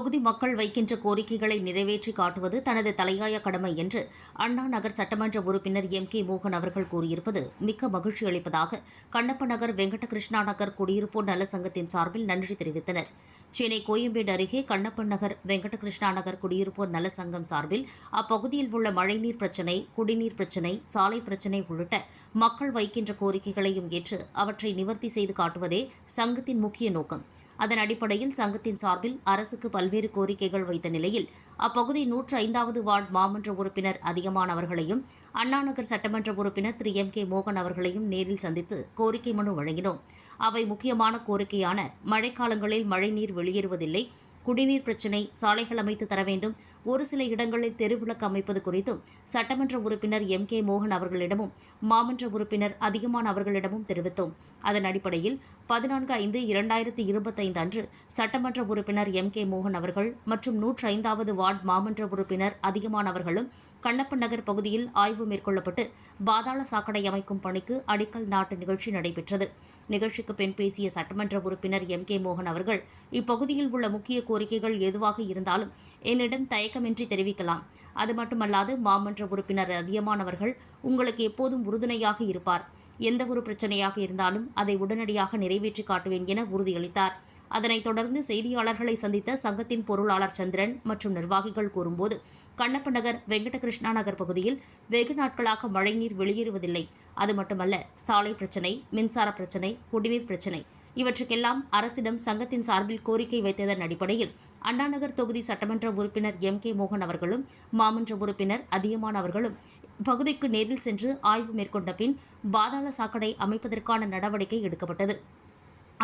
அப்பகுதி மக்கள் வைக்கின்ற கோரிக்கைகளை நிறைவேற்றி காட்டுவது தனது தலையாய கடமை என்று அண்ணா நகர் சட்டமன்ற உறுப்பினர் எம் கே மோகன் அவர்கள் கூறியிருப்பது மிக்க மகிழ்ச்சி அளிப்பதாக கண்ணப்ப நகர் வெங்கடகிருஷ்ணா நகர் குடியிருப்போர் நல சங்கத்தின் சார்பில் நன்றி தெரிவித்தனர். சென்னை கோயம்பேடு அருகே கண்ணப்பன் நகர் வெங்கடகிருஷ்ணா நகர் குடியிருப்போர் நல சங்கம் சார்பில் அப்பகுதியில் உள்ள மழைநீர் பிரச்சினை குடிநீர் பிரச்சினை சாலை பிரச்சினை உள்ளிட்ட மக்கள் வைக்கின்ற கோரிக்கைகளையும் ஏற்று அவற்றை நிவர்த்தி செய்து காட்டுவதே சங்கத்தின் முக்கிய நோக்கம். அதன் அடிப்படையில் சங்கத்தின் சார்பில் அரசுக்கு பல்வேறு கோரிக்கைகள் வைத்த நிலையில் அப்பகுதி நூற்று ஐந்தாவது வார்டு மாமன்ற உறுப்பினர் அதிகமானவர்களையும் அண்ணாநகர் சட்டமன்ற உறுப்பினர் திரு. எம். கே. மோகன் அவர்களையும் நேரில் சந்தித்து கோரிக்கை மனு வழங்கினோம். அவை முக்கியமான கோரிக்கையான மழைக்காலங்களில் மழைநீர் வெளியேறுவதில்லை குடிநீர் பிரச்சினை சாலைகள் அமைத்து தர வேண்டும் ஒரு சில இடங்களில் தெருவிளக்கு அமைப்பது குறித்தும் சட்டமன்ற உறுப்பினர் எம். கே. மோகன் அவர்களிடமும் மாமன்ற உறுப்பினர் அதிகமான அவர்களிடமும் தெரிவித்தோம். அதன் அடிப்படையில் பதினான்கு ஐந்து இரண்டாயிரத்தி இருபத்தைந்து அன்று சட்டமன்ற உறுப்பினர் எம். கே. மோகன் அவர்கள் மற்றும் நூற்று ஐந்தாவது வார்டு மாமன்ற உறுப்பினர் அதிகமானவர்களும் கண்ணப்பன் நகர் பகுதியில் ஆய்வு மேற்கொள்ளப்பட்டு பாதாள சாக்கடை அமைக்கும் பணிக்கு அடிக்கல் நாட்டு நிகழ்ச்சி நடைபெற்றது. நிகழ்ச்சிக்கு பின் பேசிய சட்டமன்ற உறுப்பினர் எம். கே. மோகன் அவர்கள் இப்பகுதியில் உள்ள முக்கிய கோரிக்கைகள் எதுவாக இருந்தாலும் என்னிடம் தயக்கமின்றி தெரிவிக்கலாம். அது மட்டுமல்லாது மாமன்ற உறுப்பினர் அதிகமானவர்கள் உங்களுக்கு எப்போதும் உறுதுணையாக இருப்பார். எந்த ஒரு பிரச்சனையாக இருந்தாலும் அதை உடனடியாக நிறைவேற்றி காட்டுவேன் என உறுதியளித்தார். அதனைத் தொடர்ந்து செய்தியாளர்களை சந்தித்த சங்கத்தின் பொருளாளர் சந்திரன் மற்றும் நிர்வாகிகள் கூறும்போது கண்ணப்ப நகர் வெங்கடகிருஷ்ணா நகர் பகுதியில் வெகு நாட்களாக மழைநீர் வெளியேறுவதில்லை. அது மட்டுமல்ல சாலை பிரச்சினை மின்சார பிரச்சினை குடிநீர் பிரச்சினை இவற்றுக்கெல்லாம் அரசிடம் சங்கத்தின் சார்பில் கோரிக்கை வைத்ததன் அடிப்படையில் அண்ணாநகர் தொகுதி சட்டமன்ற உறுப்பினர் எம். கே. மோகன் அவர்களும் மாமன்ற உறுப்பினர் அதியமான் அவர்களும் பகுதிக்கு நேரில் சென்று ஆய்வு மேற்கொண்ட பின் பாதாள சாக்கடை அமைப்பதற்கான நடவடிக்கை எடுக்கப்பட்டது.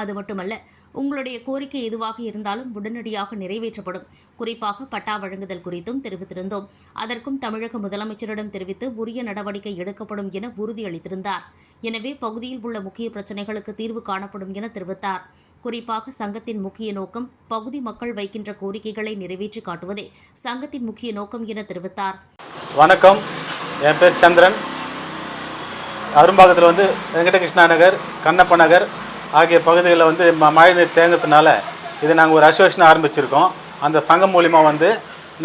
அது மட்டுமல்ல உங்களுடைய கோரிக்கை எதுவாக இருந்தாலும் உடனடியாக நிறைவேற்றப்படும். குறிப்பாக பட்டா வழங்குதல் குறித்தும் தெரிவித்திருந்தோம். அதற்கும் தமிழக முதலமைச்சரிடம் தெரிவித்து உரிய நடவடிக்கை எடுக்கப்படும் என உறுதியளித்திருந்தார். எனவே பகுதியில் உள்ள முக்கிய பிரச்சினைகளுக்கு தீர்வு காணப்படும் என தெரிவித்தார். குறிப்பாக சங்கத்தின் முக்கிய நோக்கம் பகுதி மக்கள் வைக்கின்ற கோரிக்கைகளை நிறைவேற்றி காட்டுவதே சங்கத்தின் முக்கிய நோக்கம் என தெரிவித்தார். வணக்கம். என் பேர் சந்திரன். அரும்பாகத்தில் வந்து வெங்கடகிருஷ்ணா நகர் கண்ணப்ப நகர் ஆகிய பகுதிகளில் வந்து ம மழைநீர் தேங்கிறதுனால இது நாங்கள் ஒரு அசோசியேஷன் ஆரம்பிச்சிருக்கோம். அந்த சங்கம் மூலிமா வந்து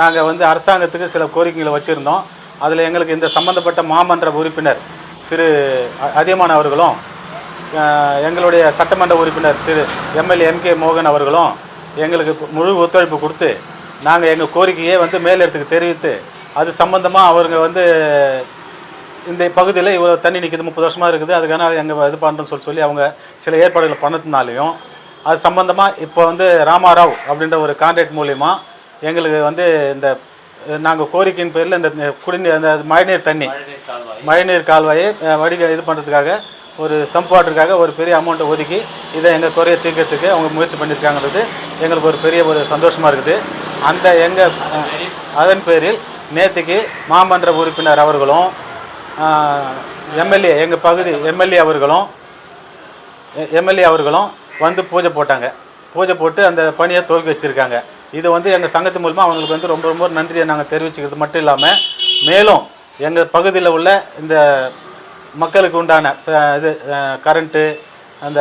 நாங்கள் வந்து அரசாங்கத்துக்கு சில கோரிக்கைகளை வச்சுருந்தோம். அதில் எங்களுக்கு இந்த சம்மந்தப்பட்ட மாமன்ற உறுப்பினர் திரு அதியமான் அவர்களும் எங்களுடைய சட்டமன்ற உறுப்பினர் திரு எம்எல்ஏ எம்கே மோகன் அவர்களும் எங்களுக்கு முழு ஒத்துழைப்பு கொடுத்து நாங்கள் எங்கள் கோரிக்கையை வந்து மேலிடத்துக்கு தெரிவித்து அது சம்பந்தமாக அவருங்க வந்து இந்த பகுதியில் இவ்வளோ தண்ணி நிற்கிது முப்பது வருஷமாக இருக்குது அதுக்கான எங்கள் இது பண்ணுறோன்னு சொல்லி சொல்லி அவங்க சில ஏற்பாடுகள் பண்ணதுனாலையும் அது சம்மந்தமாக இப்போ வந்து ராமாராவ் அப்படின்ற ஒரு கான்ட்ராக்ட் மூலிமா எங்களுக்கு வந்து இந்த நாங்கள் கோரிக்கையின் பேரில் இந்த குடிநீர் அந்த மழைநீர் தண்ணி மழைநீர் கால்வாயை வடிக இது பண்ணுறதுக்காக ஒரு சம்ப் வாட்டருக்காக ஒரு பெரிய அமௌண்ட்டை ஒதுக்கி இதை எங்கள் குறைய தீர்க்கிறதுக்கு அவங்க முயற்சி பண்ணியிருக்காங்கிறது எங்களுக்கு ஒரு பெரிய ஒரு சந்தோஷமாக இருக்குது. அந்த எங்கள் அதன் பேரில் நேற்றுக்கு மாமன்ற உறுப்பினர் அவர்களும் எம்எல்ஏ எங்கள் பகுதி எம்எல்ஏ அவர்களும் எம்எல்ஏ அவர்களும் வந்து பூஜை போட்டாங்க. பூஜை போட்டு அந்த பணியை துவக்கி வச்சுருக்காங்க. இது வந்து எங்கள் சங்கத்து மூலமாக அவங்களுக்கு வந்து ரொம்ப ரொம்ப நன்றியை நாங்கள் தெரிவிச்சுக்கிறது மட்டும் இல்லாமல் மேலும் எங்கள் பகுதியில் உள்ள இந்த மக்களுக்கு உண்டான இது கரண்ட்டு அந்த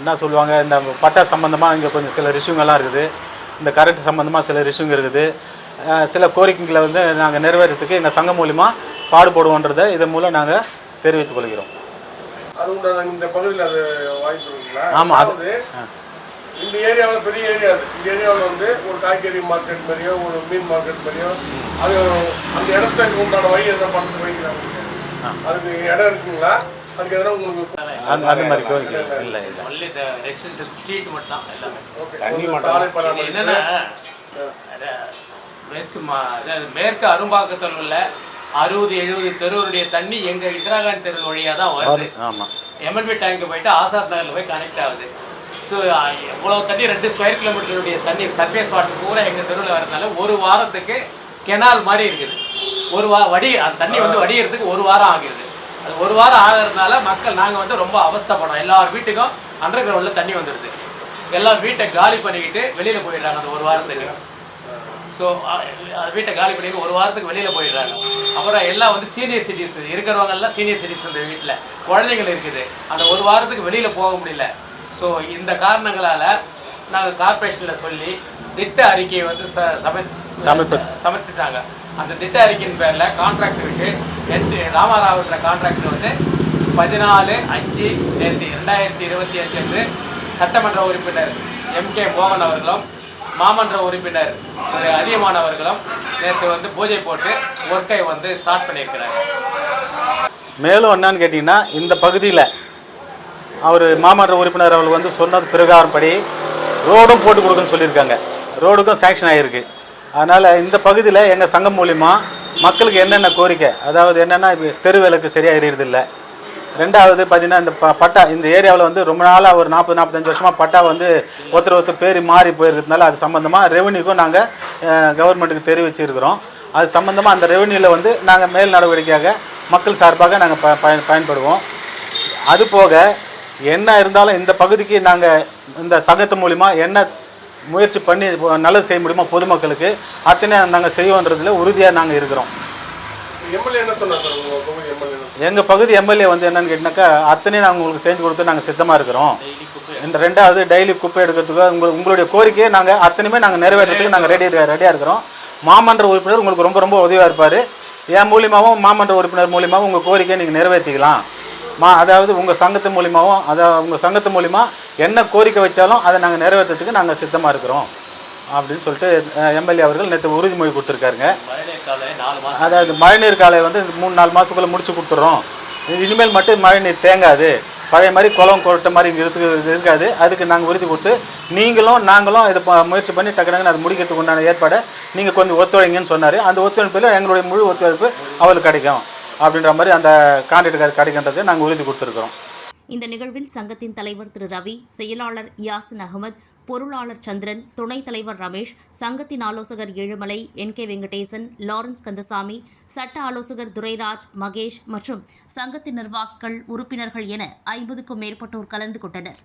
என்ன சொல்லுவாங்க இந்த பட்டா சம்மந்தமாக இங்கே கொஞ்சம் சில ரிஷ்யூங்கெல்லாம் இருக்குது. இந்த கரண்ட் சம்மந்தமாக சில ரிஷ்யூங்க இருக்குது. சில கோரிக்கைகளை வந்து நாங்கள் நிறைவேறதுக்கு எங்கள் சங்கம் மூலிமா பாடுபடுவோன்றதை இதன் மூலம் நாங்கள் தெரிவித்துக் கொள்கிறோம். அது உண்டான இந்த பகுதியில் அது வாய்ப்பு இருக்குங்களா? ஆமா, அது- இந்த ஏரியாவில் பெரிய ஏரியா அது. இந்த ஏரியாவில் வந்து ஒரு காய்கறி மார்க்கெட் மாதிரியோ ஒரு மீன் மார்க்கெட் மாதிரியோ அது அந்த இடத்துக்கு உண்டான வழி எதனா பண்ணுறது வைக்கிறாங்க அதுக்கு இடம் இருக்குங்களா? அதுக்கு எதனா உங்களுக்கு அந்த மாதிரி கோரிக்கை இல்லை இல்லை ஒன்லி இந்த சீட் மட்டும் தான் எல்லாமே. தண்ணி பராமரிப்பு. என்னன்னா அத- வெஸ்ட் மா- அதாவது மேற்கு அரும்பாக்கத்தில் உள்ள அறுபது எழுபது தெருவுடைய தண்ணி எங்க இந்திரா காந்தி தெரு வழியா தான் வருது. ஆமாம் எம்எல்பி டேங்க் போயிட்டு ஆசாத் நகர்ல போய் கனெக்ட் ஆகுது. ஸோ இவ்வளவு தண்ணி? ரெண்டு ஸ்கொயர் கிலோமீட்டருடைய தண்ணி சர்ஃபேஸ் வாட்டர் பூரா எங்க தெருவில் வரதுனால ஒரு வாரத்துக்கு கெனால் மாதிரி இருக்குது. ஒரு வா வடி அந்த தண்ணி வந்து வடிகிறதுக்கு ஒரு வாரம் ஆகிருது. அது ஒரு வாரம் ஆகிறதுனால மக்கள் நாங்கள் வந்து ரொம்ப அவஸ்தைப்படும் எல்லார் வீட்டுக்கும் அண்டர் கிரவுண்டில் தண்ணி வந்துடுது எல்லாம் வீட்டை காலி பண்ணிக்கிட்டு வெளியில் போயிடுறாங்க அந்த ஒரு வாரத்துக்கு. ஸோ வீட்டை காலி பண்ணிட்டு ஒரு வாரத்துக்கு வெளியில் போயிடுறாங்க. அப்புறம் எல்லாம் வந்து சீனியர் சிட்டிஸ் இருக்கிறவங்க எல்லாம் சீனியர் சிட்டிஸ் இந்த வீட்டில். குழந்தைகள் இருக்குது. அந்த ஒரு வாரத்துக்கு வெளியில் போக முடியல. ஸோ இந்த காரணங்களால் நாங்கள் கார்ப்பரேஷனில் சொல்லி திட்ட அறிக்கையை வந்து ச- சமர்ப்பி- சமர்ப்பித்தாங்க அந்த திட்ட அறிக்கையின் பேரில் கான்ட்ராக்டருக்கு எட்டு ராமராவத்தில் கான்ட்ராக்டர் வந்து பதினாலு அஞ்சு நேற்று ரெண்டாயிரத்தி இருபத்தி அஞ்சு சட்டமன்ற உறுப்பினர் எம் கே மோகன் அவர்களும் மாமன்ற உறுப்பினர் திரு நேற்று வந்து பூஜை போட்டு ஒர்க்கை வந்து ஸ்டார்ட் பண்ணியிருக்கிறாங்க. மேலும் என்னன்னு கேட்டிங்கன்னா இந்த பகுதியில் அவர் மாமன்ற உறுப்பினர் அவர்கள் வந்து சொன்னது பிரகாரப்படி ரோடும் போட்டு கொடுக்குன்னு சொல்லியிருக்காங்க. ரோடுக்கும் சேங்ஷன் ஆகிருக்கு அதனால் இந்த பகுதியில் எங்கள் சங்கம் மூலிமா மக்களுக்கு என்னென்ன கோரிக்கை அதாவது என்னென்னா இப்போ தெரு விளக்கு சரியாக எறியறது இல்லை ரெண்டாவது பார்த்தீங்கன்னா இந்த ப பட்டா இந்த ஏரியாவில் வந்து ரொம்ப நாளாக ஒரு நாற்பது நாற்பத்தஞ்சு வருஷமாக பட்டா வந்து ஒருத்தர் ஒருத்தர் பேர் மாறி போயிருக்கிறதுனால அது சம்மந்தமாக ரெவன்யூக்கும் நாங்கள் கவர்மெண்ட்டுக்கு தெரிவிச்சிருக்கிறோம். அது சம்மந்தமாக அந்த ரெவன்யூவில் வந்து நாங்கள் மேல் நடவடிக்கையாக மக்கள் சார்பாக நாங்கள் ப பயன் பயன்படுவோம். அது போக என்ன இருந்தாலும் இந்த பகுதிக்கு நாங்கள் இந்த சங்கத்து மூலிமா என்ன முயற்சி பண்ணி நல்லது செய்ய முடியுமோ பொதுமக்களுக்கு அத்தனை நாங்கள் செய்வோன்றதுல உறுதியாக நாங்கள் இருக்கிறோம். எம்எல்ஏ என்ன சொன்னார் எங்கள் பகுதி எம்எல்ஏ வந்து என்னன்னு கேட்டினாக்கா அத்தனையும் நாங்கள் உங்களுக்கு செஞ்சு கொடுத்து நாங்கள் சித்தமாக இருக்கிறோம். இந்த ரெண்டாவது டெய்லி குப்பை எடுக்கிறதுக்கு உங்கள் உங்களுடைய கோரிக்கையை நாங்கள் அத்தனையுமே நாங்கள் நிறைவேற்றுறதுக்கு நாங்கள் ரெடி ரெடியாக இருக்கிறோம். மாமன்ற உறுப்பினர் உங்களுக்கு ரொம்ப ரொம்ப உதவியாக இருப்பார். என் மூலியமாகவும் மாமன்ற உறுப்பினர் மூலியமாகவும் உங்கள் கோரிக்கையை நீங்கள் நிறைவேற்றிக்கலாம். மா அதாவது உங்கள் சங்கத்து மூலியமாகவும் அதாவது உங்கள் சங்கத்து மூலிமா என்ன கோரிக்கை வச்சாலும் அதை நாங்கள் நிறைவேற்றுறதுக்கு நாங்கள் சித்தமாக இருக்கிறோம். அப்படின்னு சொல்லிட்டு எம்எல்ஏ அவர்கள் நேற்று உறுதிமொழி கொடுத்துருக்காருங்க. அதாவது மழைநீர் காலை வந்து மூணு நாலு மாதத்துக்குள்ளே முடிச்சு கொடுத்துட்றோம் இனிமேல் மட்டும் மழைநீர் தேங்காது. பழைய மாதிரி குளம் கொட்ட மாதிரி இருக்கு இருக்காது. அதுக்கு நாங்கள் உறுதி கொடுத்து நீங்களும் நாங்களும் இதை முயற்சி பண்ணி டக்குனு அது முடிக்கிறதுக்கு உண்டான ஏற்பாடை நீங்கள் கொஞ்சம் ஒத்துழைங்கன்னு சொன்னார். அந்த ஒத்துழைப்பில் எங்களுடைய முழு ஒத்துழைப்பு அவருக்கு கிடைக்கும். அப்படின்ற மாதிரி அந்த கான்ட்ராக்டுக்கார் கிடைக்கின்றதை நாங்கள் உறுதி கொடுத்துருக்குறோம். இந்த நிகழ்வில் சங்கத்தின் தலைவர் திரு ரவி செயலாளர் யாசின் அகமது பொருளாளர் சந்திரன் துணைத் தலைவர் ரமேஷ் சங்கத்தின் ஆலோசகர் Ezhumalai N K Venkatesan Lawrence Kandasamy சட்ட ஆலோசகர் துரைராஜ் மகேஷ் மற்றும் சங்கத்தின் நிர்வாகிகள் உறுப்பினர்கள் என ஐம்பதுக்கும் மேற்பட்டோர் கலந்து கொண்டனர்.